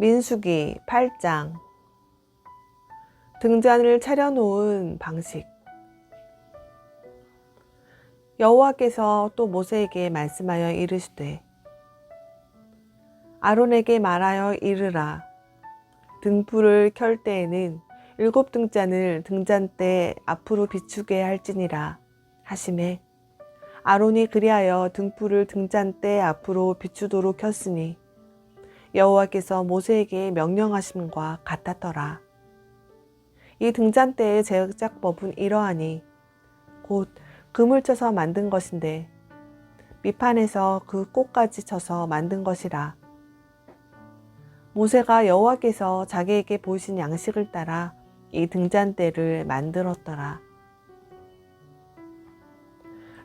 민수기 8장 등잔을 차려놓은 방식. 여호와께서 또 모세에게 말씀하여 이르시되 아론에게 말하여 이르라. 등불을 켤 때에는 일곱 등잔을 등잔대 앞으로 비추게 할지니라 하심에 아론이 그리하여 등불을 등잔대 앞으로 비추도록 켰으니 여호와께서 모세에게 명령하심과 같았더라. 이 등잔대의 제작법은 이러하니 곧 금을 쳐서 만든 것인데 밑판에서 그 꽃까지 쳐서 만든 것이라. 모세가 여호와께서 자기에게 보이신 양식을 따라 이 등잔대를 만들었더라.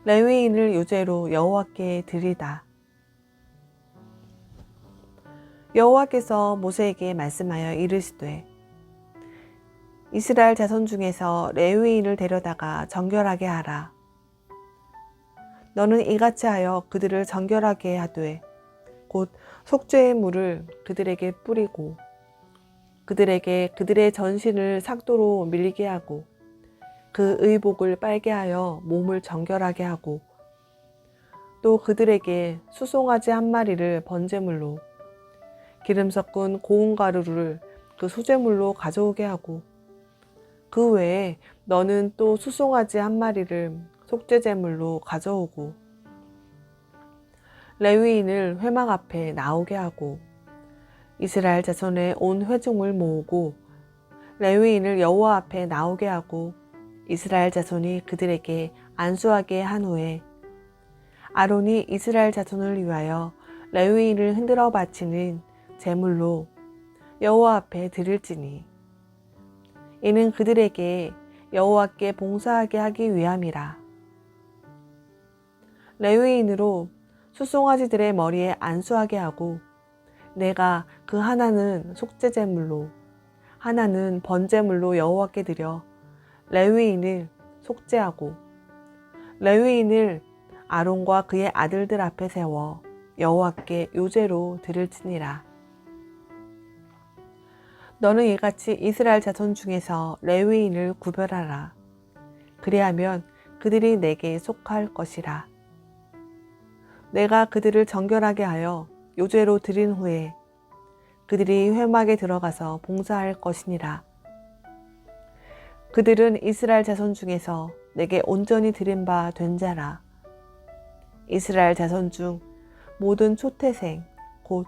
레위인을 유죄로 여호와께 드리다. 여호와께서 모세에게 말씀하여 이르시되 이스라엘 자손 중에서 레위인을 데려다가 정결하게 하라. 너는 이같이 하여 그들을 정결하게 하되 곧 속죄의 물을 그들에게 뿌리고 그들에게 그들의 전신을 삭도로 밀리게 하고 그 의복을 빨게 하여 몸을 정결하게 하고 또 그들에게 수송아지 한 마리를 번제물로 기름 섞은 고운 가루를 그 수제물로 가져오게 하고 그 외에 너는 또 수송아지 한 마리를 속죄제물로 가져오고 레위인을 회막 앞에 나오게 하고 이스라엘 자손의 온 회중을 모으고 레위인을 여호와 앞에 나오게 하고 이스라엘 자손이 그들에게 안수하게 한 후에 아론이 이스라엘 자손을 위하여 레위인을 흔들어 바치는 제물로 여호와 앞에 드릴지니 이는 그들에게 여호와께 봉사하게 하기 위함이라 레위인으로 수송아지들의 머리에 안수하게 하고 내가 그 하나는 속죄 제물로 하나는 번제물로 여호와께 드려 레위인을 속죄하고 레위인을 아론과 그의 아들들 앞에 세워 여호와께 요제로 드릴지니라. 너는 이같이 이스라엘 자손 중에서 레위인을 구별하라. 그리하면 그들이 내게 속할 것이라. 내가 그들을 정결하게 하여 요죄로 드린 후에 그들이 회막에 들어가서 봉사할 것이니라. 그들은 이스라엘 자손 중에서 내게 온전히 드린 바 된 자라. 이스라엘 자손 중 모든 초태생, 곧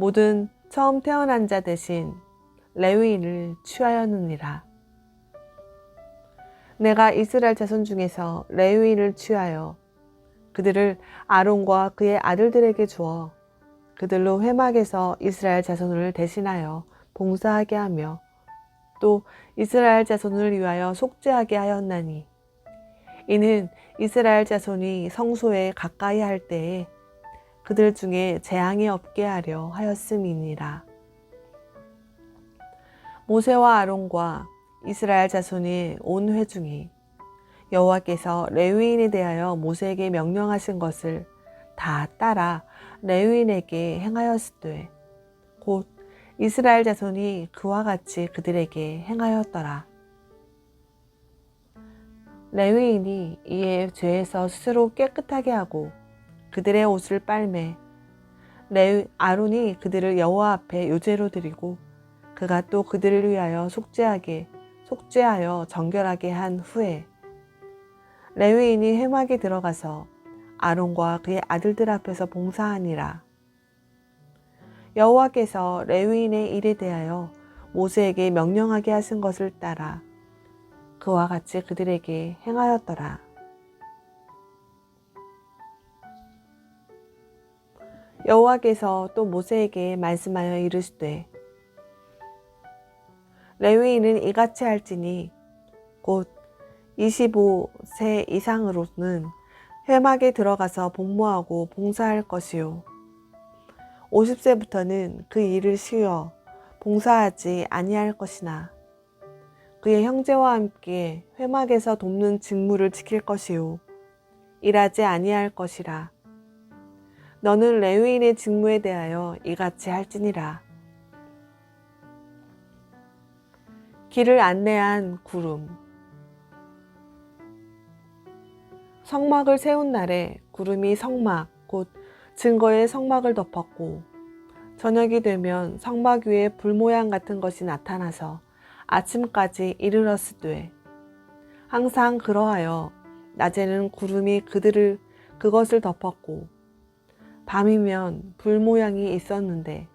모든 처음 태어난 자 대신 레위인을 취하였느니라. 내가 이스라엘 자손 중에서 레위인을 취하여 그들을 아론과 그의 아들들에게 주어 그들로 회막에서 이스라엘 자손을 대신하여 봉사하게 하며 또 이스라엘 자손을 위하여 속죄하게 하였나니 이는 이스라엘 자손이 성소에 가까이 할 때에 그들 중에 재앙이 없게 하려 하였음이니라. 모세와 아론과 이스라엘 자손이 온 회중이 여호와께서 레위인에 대하여 모세에게 명령하신 것을 다 따라 레위인에게 행하였으되 곧 이스라엘 자손이 그와 같이 그들에게 행하였더라. 레위인이 이에 죄에서 스스로 깨끗하게 하고 그들의 옷을 빨매 레위 아론이 그들을 여호와 앞에 요제로 드리고 그가 또 그들을 위하여 속죄하게 속죄하여 정결하게 한 후에 레위인이 회막에 들어가서 아론과 그의 아들들 앞에서 봉사하니라. 여호와께서 레위인의 일에 대하여 모세에게 명령하게 하신 것을 따라 그와 같이 그들에게 행하였더라. 여호와께서 또 모세에게 말씀하여 이르시되 레위인은 이같이 할지니 곧 25세 이상으로는 회막에 들어가서 복무하고 봉사할 것이요. 50세부터는 그 일을 쉬어 봉사하지 아니할 것이나 그의 형제와 함께 회막에서 돕는 직무를 지킬 것이요. 일하지 아니할 것이라 너는 레위인의 직무에 대하여 이같이 할지니라. 길을 안내한 구름. 성막을 세운 날에 구름이 성막 곧 증거의 성막을 덮었고 저녁이 되면 성막 위에 불 모양 같은 것이 나타나서 아침까지 이르렀으되 항상 그러하여 낮에는 구름이 그들을 그것을 덮었고 밤이면 불 모양이 있었는데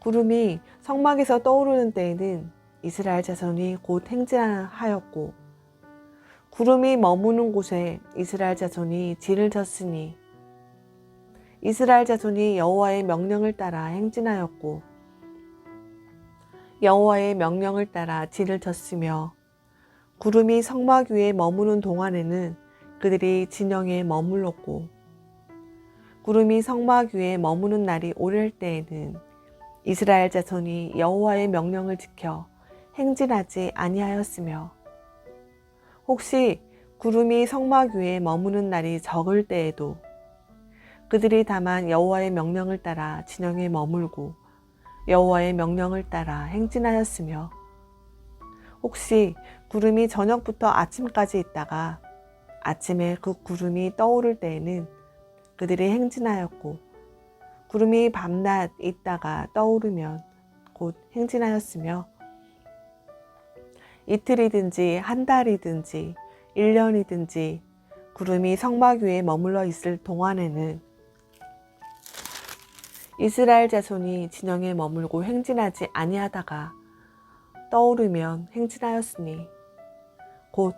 구름이 성막에서 떠오르는 때에는 이스라엘 자손이 곧 행진하였고 구름이 머무는 곳에 이스라엘 자손이 진을 쳤으니 이스라엘 자손이 여호와의 명령을 따라 행진하였고 여호와의 명령을 따라 진을 쳤으며 구름이 성막 위에 머무는 동안에는 그들이 진영에 머물렀고 구름이 성막 위에 머무는 날이 오를 때에는 이스라엘 자손이 여호와의 명령을 지켜 행진하지 아니하였으며 혹시 구름이 성막 위에 머무는 날이 적을 때에도 그들이 다만 여호와의 명령을 따라 진영에 머물고 여호와의 명령을 따라 행진하였으며 혹시 구름이 저녁부터 아침까지 있다가 아침에 그 구름이 떠오를 때에는 그들이 행진하였고 구름이 밤낮 있다가 떠오르면 곧 행진하였으며 이틀이든지 한 달이든지 1년이든지 구름이 성막 위에 머물러 있을 동안에는 이스라엘 자손이 진영에 머물고 행진하지 아니하다가 떠오르면 행진하였으니 곧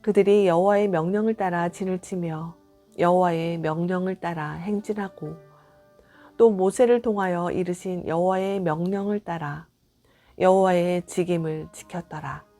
그들이 여호와의 명령을 따라 진을 치며 여호와의 명령을 따라 행진하고 또 모세를 통하여 이르신 여호와의 명령을 따라 여호와의 직임을 지켰더라.